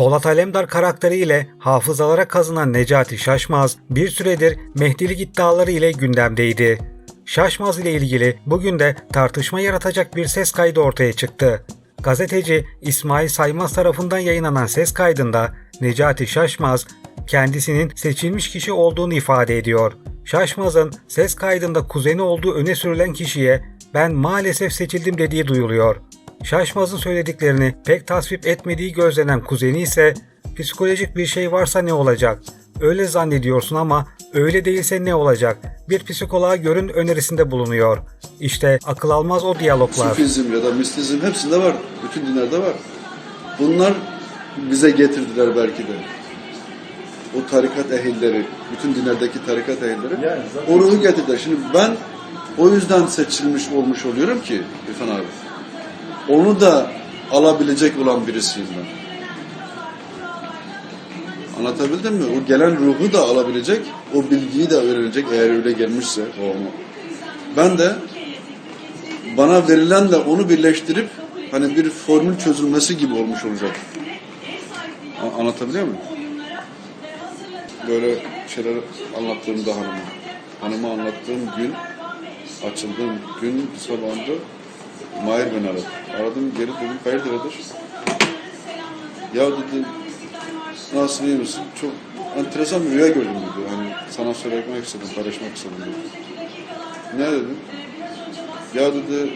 Polat Alemdar karakteriyle hafızalara kazınan Necati Şaşmaz bir süredir Mehdilik iddiaları ile gündemdeydi. Şaşmaz ile ilgili bugün de tartışma yaratacak bir ses kaydı ortaya çıktı. Gazeteci İsmail Saymaz tarafından yayınlanan ses kaydında Necati Şaşmaz kendisinin seçilmiş kişi olduğunu ifade ediyor. Şaşmaz'ın ses kaydında kuzeni olduğu öne sürülen kişiye ben maalesef seçildim dediği duyuluyor. Şaşmaz'ın söylediklerini pek tasvip etmediği gözlenen kuzeni ise psikolojik bir şey varsa ne olacak? Öyle zannediyorsun ama öyle değilse ne olacak? Bir psikoloğa görün önerisinde bulunuyor. İşte akıl almaz o diyaloglar. Sufizm ya da mistizm hepsinde var. Bütün dinlerde var. Bunlar bize getirdiler belki de. O tarikat ehilleri, bütün dinlerdeki tarikat ehilleri Yani zaten- o ruhu getirdiler. Şimdi ben o yüzden seçilmiş olmuş oluyorum ki İrfan abi. Onu da alabilecek olan birisiyim ben. Anlatabildim mi? O gelen ruhu da alabilecek, o bilgiyi de öğrenecek eğer öyle gelmişse o ama. Ben de bana verilenle onu birleştirip hani bir formül çözülmesi gibi olmuş olacak. Anlatabiliyor muyum? Böyle şeyler anlattığımda hanıma. Hanıma anlattığım gün, açıldığım gün sabahında Mahir beni aradı. Aradım geri dedim hayırdır Edir? Ya dedi nasıl iyi misin? Çok enteresan bir rüya gördüm dedi. Hani sana söylemek istedim, paylaşmak istedim dedi. Ne dedim? Ya dedi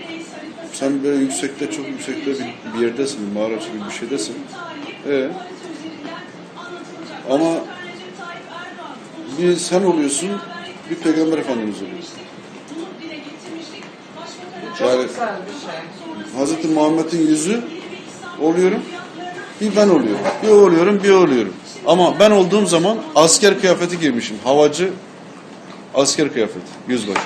sen böyle yüksekte çok yüksekte bir, bir yerdesin, bir mağara gibi bir şeydesin. E ama bir sen oluyorsun, bir peygamber efendimiz oluyorsun. Yani Hazreti Muhammed'in yüzü oluyorum, bir ben oluyorum. Bir o oluyorum, bir o oluyorum. Ama ben olduğum zaman asker kıyafeti giymişim. Havacı asker kıyafeti, yüzbaşı.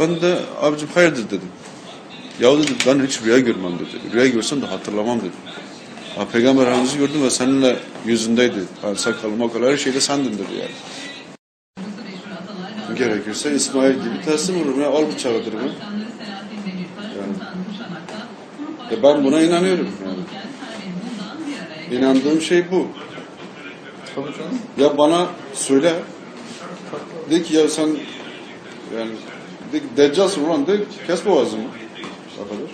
Ben de abicim hayırdır dedim. Ya dedi ben hiç rüya görmem dedi. Rüya görsem de hatırlamam dedi. Ha, Peygamber Efendimiz'i gördüm ve seninle yüzündeydi. Yani sakalı makalı her şeyde sendin dedi yani. Gerekirse İsmail gibi teslim olurum ya al bıçağı ya. Yani. E ben buna inanıyorum yani. İnandığım şey bu. Ya bana söyle. De ki ya sen yani de ki deccalsın ulan de kes boğazımı. O kadar.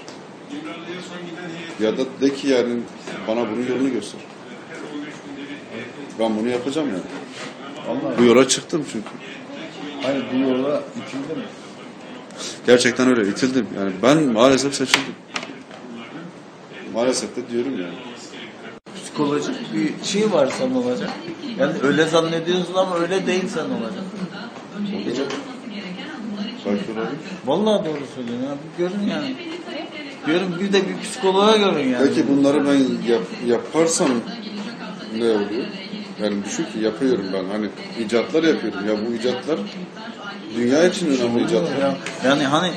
Ya da de ki yani bana bunun yolunu göster. Ben bunu yapacağım yani. Allah Bu yola çıktım çünkü. Hani bu yola itildi mi? Gerçekten öyle itildim. Yani ben maalesef seçildim. Maalesef de diyorum yani. Psikolojik bir şey varsa ne olacak? Yani öyle zannediyorsun ama öyle değilsen ne olacak? Vallahi doğru söylüyorsun ya. Bir görün yani. Diyorum bir de bir psikoloğa görün yani. Peki bunları ben yap, yaparsam ne oluyor? Yani düşün ki yapıyorum ben. Hani icatlar yapıyorum. Ya bu icatlar dünya için önemli icatlar. Ya, yani hani